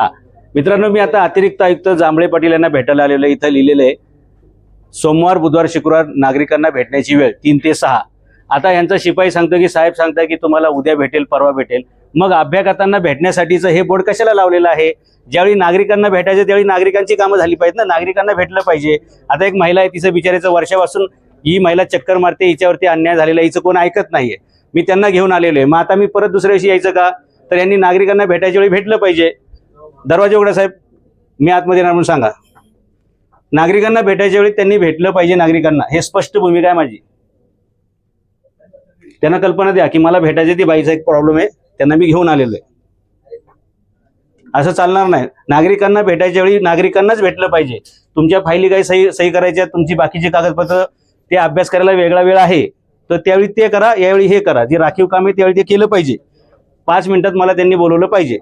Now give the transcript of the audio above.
हा. मित्रांनो मी आता अतिरिक्त आयुक्त जांभळे पाटील यांना भेटायला आलेलो आहे. इथं लिहिलेलं आहे सोमवार बुधवार शुक्रवार नागरिकांना भेटण्याची वेळ तीन ते सहा. आता यांचा शिपाई सांगतो की साहेब सांगता की तुम्हाला उद्या भेटेल परवा भेटेल. मग अभ्यागतांना भेटण्यासाठीचं हे बोर्ड कशाला लावलेलं आहे? ज्यावेळी नागरिकांना भेटायचं त्यावेळी नागरिकांची कामं झाली पाहिजेत ना? नागरिकांना भेटलं पाहिजे. आता एक महिला आहे तिचं बिचारायचं वर्षापासून ही महिला चक्कर मारते हिच्यावरती अन्याय झालेला हिचं कोण ऐकत नाहीये. मी त्यांना घेऊन आलेलो आहे. मग आता मी परत दुसऱ्या दिवशी यायचं का? तर यांनी नागरिकांना भेटायच्या वेळी भेटलं पाहिजे. दरवाजा उघडा साहेब मी आतमध्ये येणार म्हणून सांगा. नागरिकांना भेटायच्या वेळी त्यांनी भेटलं पाहिजे नागरिकांना. हे स्पष्ट भूमिका आहे माझी. त्यांना कल्पना द्या की मला भेटायची ती बाईचा एक प्रॉब्लेम आहे. त्यांना मी घेऊन आलेलो आहे. असं चालणार नाही. नागरिकांना भेटायच्या वेळी नागरिकांनाच भेटलं पाहिजे. तुमच्या फायली काही सही सही करायच्या तुमची बाकीची कागदपत्र ते अभ्यास करायला वेगळा वेळ आहे. तर त्यावेळी ते करा यावेळी हे करा. जे राखीव काम आहे त्यावेळी ते केलं पाहिजे. पाच मिनिटात मला त्यांनी बोलवलं पाहिजे.